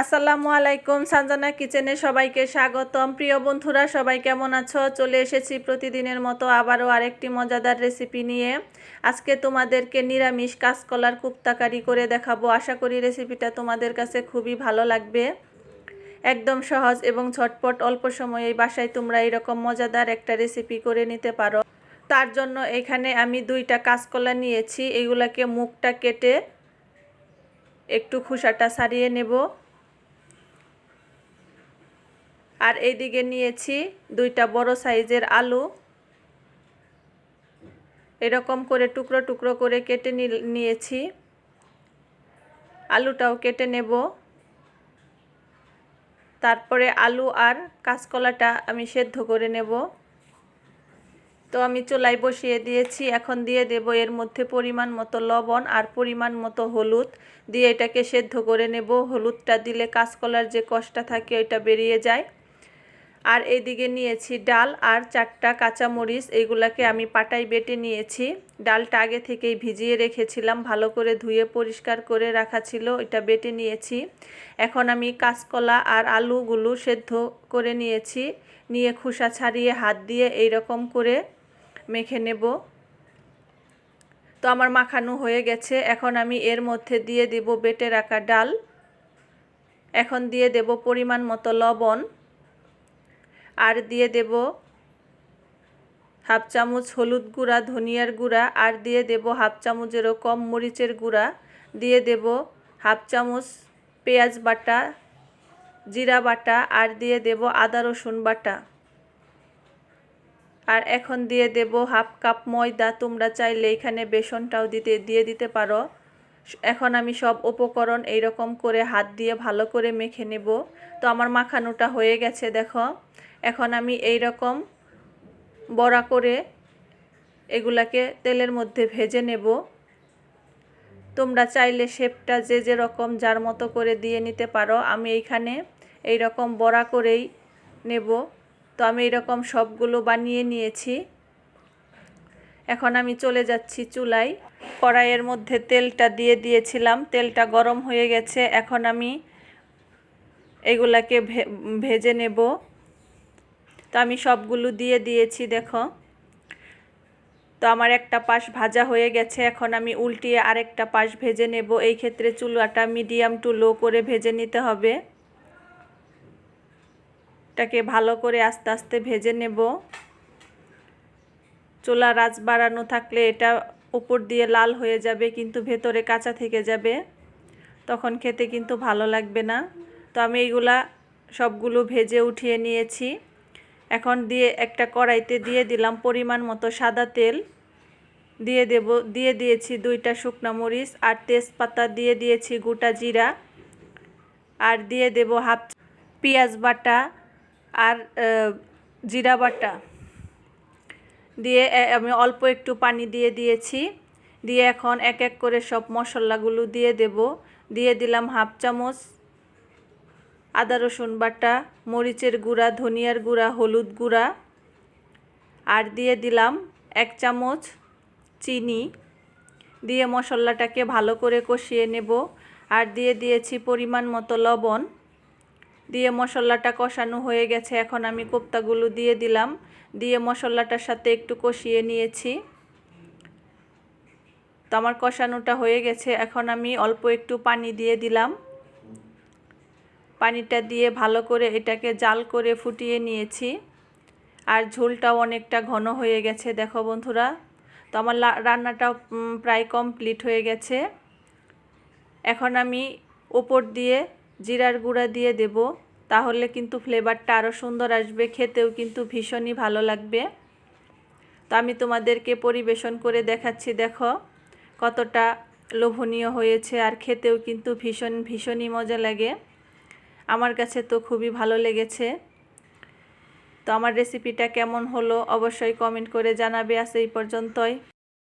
আসসালামু আলাইকুম সানজানা কিচেনে সবাইকে স্বাগতম। প্রিয় বন্ধুরা, সবাই কেমন আছো? চলে এসেছি প্রতিদিনের মতো আবারও আরেকটি মজাদার রেসিপি নিয়ে। আজকে তোমাদেরকে নিরামিষ কাঁচকলার কুপ্তাকারি করে দেখাবো। আশা করি রেসিপিটা তোমাদের কাছে খুবই ভালো লাগবে। একদম সহজ এবং ঝটপট অল্প সময়ে বাসায় তোমরা এরকম মজাদার একটা রেসিপি করে নিতে পারো। তার জন্য এখানে আমি দুইটা কাঁচকলা নিয়েছি। এগুলাকে মুখটা কেটে একটু খোসাটা সারিয়ে নেব। আর এইদিকে নিয়েছি দুইটা বড় সাইজের আলু। এরকম করে টুকরো টুকরো করে কেটে নিয়েছি। আলুটাও কেটে নেব। তারপরে আলু আর কাঁচকলাটা আমি সেদ্ধ করে নেব। তো আমি চুলায় বসিয়ে দিয়েছি, এখন দিয়ে দেব এর মধ্যে পরিমাণ মতো লবণ আর পরিমাণ মতো হলুদ। দিয়ে এটাকে সেদ্ধ করে নেব। হলুদটা দিলে কাঁচকলার যে কষটা থাকে ওইটা বেরিয়ে যায়। আর এইদিকে নিয়েছি ডাল আর চারটা কাঁচামরিচ। এইগুলাকে আমি পাটাই বেটে নিয়েছি। ডালটা আগে থেকেই ভিজিয়ে রেখেছিলাম, ভালো করে ধুয়ে পরিষ্কার করে রাখা ছিল এটা বেটে নিয়েছি। এখন আমি কাঁচকলা আর আলুগুলো সেদ্ধ করে নিয়েছি। নিয়ে খোসা ছাড়িয়ে হাত দিয়ে এই রকম করে মেখে নেব। তো আমার মাখানো হয়ে গেছে। এখন আমি এর মধ্যে দিয়ে দেব বেটে রাখা ডাল। এখন দিয়ে দেব পরিমাণ মতো লবণ। আর দিয়ে দেব হাফ চামচ হলুদ গুঁড়া, ধনিয়ার গুঁড়া, আর দিয়ে দেব হাফ চামচেরও কম মরিচের গুঁড়া। দিয়ে দেব হাফ চামচ পেঁয়াজ বাটা, জিরা বাটা, আর দিয়ে দেব আদা রসুন বাটা। আর এখন দিয়ে দেব হাফ কাপ ময়দা, তোমরা চাইলে এখানে বেসনটাও দিতে, দিয়ে দিতে পারো। এখন আমি সব উপকরণ এইরকম করে হাত দিয়ে ভালো করে মেখে নেব। তো আমার মাখানোটা হয়ে গেছে, দেখো। এখন আমি এই রকম বড়া করে এগুলাকে তেলের মধ্যে ভেজে নেব। তোমরা চাইলে শেপটা যে যে রকম যার মতো করে দিয়ে নিতে পারো। আমি এইখানে এই রকম বড়া করেই নেব। তো আমি এরকম সবগুলো বানিয়ে নিয়েছি। এখন আমি চলে যাচ্ছি চুলায়। কড়াইয়ের মধ্যে তেলটা দিয়ে দিয়েছিলাম। তেলটা গরম হয়ে গেছে। এখন আমি এগুলাকে ভেজে নেব। তো আমি সবগুলো দিয়ে দিয়েছি, দেখো। তো আমার একটা পাশ ভাজা হয়ে গেছে, এখন আমি উল্টিয়ে আরেকটা পাশ ভেজে নেব। এই ক্ষেত্রে চুলাটা মিডিয়াম টু লো করে ভেজে নিতে হবে। এটাকে ভালো করে আস্তে আস্তে ভেজে নেব। চুলা রাজ বাড়ানো থাকলে এটা উপর দিয়ে লাল হয়ে যাবে, কিন্তু ভেতরে কাঁচা থেকে যাবে। তখন খেতে কিন্তু ভালো লাগবে না। তো আমি এইগুলা সবগুলো ভেজে উঠিয়ে নিয়েছি। এখন দিয়ে একটা কড়াইতে দিয়ে দিলাম পরিমাণ মতো সাদা তেল। দিয়ে দেব, দিয়ে দিয়েছি দুইটা শুকনা মরিচ আর তেজপাতা। দিয়ে দিয়েছি গোটা জিরা। আর দিয়ে দেব হাফ পেঁয়াজ বাটা আর জিরা বাটা। দিয়ে আমি অল্প একটু পানি দিয়ে দিয়েছি। দিয়ে এখন এক এক করে সব মশলাগুলো দিয়ে দেব। দিয়ে দিলাম হাফ চামচ আদা, রসুন বাটা, মরিচের গুঁড়া, ধনিয়ার গুঁড়া, হলুদ গুঁড়া। আর দিয়ে দিলাম এক চামচ চিনি। দিয়ে মশলাটাকে ভালো করে কষিয়ে নেব। আর দিয়ে দিয়েছি পরিমাণ মতো লবণ। দিয়ে মশলাটা কষানো হয়ে গেছে, এখন আমি কোপ্তাগুলো দিয়ে দিলাম। দিয়ে মশলাটার সাথে একটু কষিয়ে নিয়েছি। তো আমার কষানোটা হয়ে গেছে, এখন আমি অল্প একটু পানি দিয়ে দিলাম। পানিটা দিয়ে ভালো করে এটাকে জাল করে ফুটিয়ে নিয়েছি। আর ঝোলটাও অনেকটা ঘন হয়ে গেছে, দেখো বন্ধুরা। তো আমার রান্নাটাও প্রায় কমপ্লিট হয়ে গেছে। এখন আমি ওপর দিয়ে জিরার গুঁড়া দিয়ে দেব, তাহলে কিন্তু ফ্লেভারটা আরও সুন্দর আসবে, খেতেও কিন্তু ভীষণই ভালো লাগবে। তো আমি তোমাদেরকে পরিবেশন করে দেখাচ্ছি, দেখো কতটা লোভনীয় হয়েছে, আর খেতেও কিন্তু ভীষণ, ভীষণই মজা লাগে। আমার কাছে তো খুবই ভালো লেগেছে। তো আমার রেসিপিটা কেমন হলো অবশ্যই কমেন্ট করে জানাবে। আজ এই পর্যন্তই।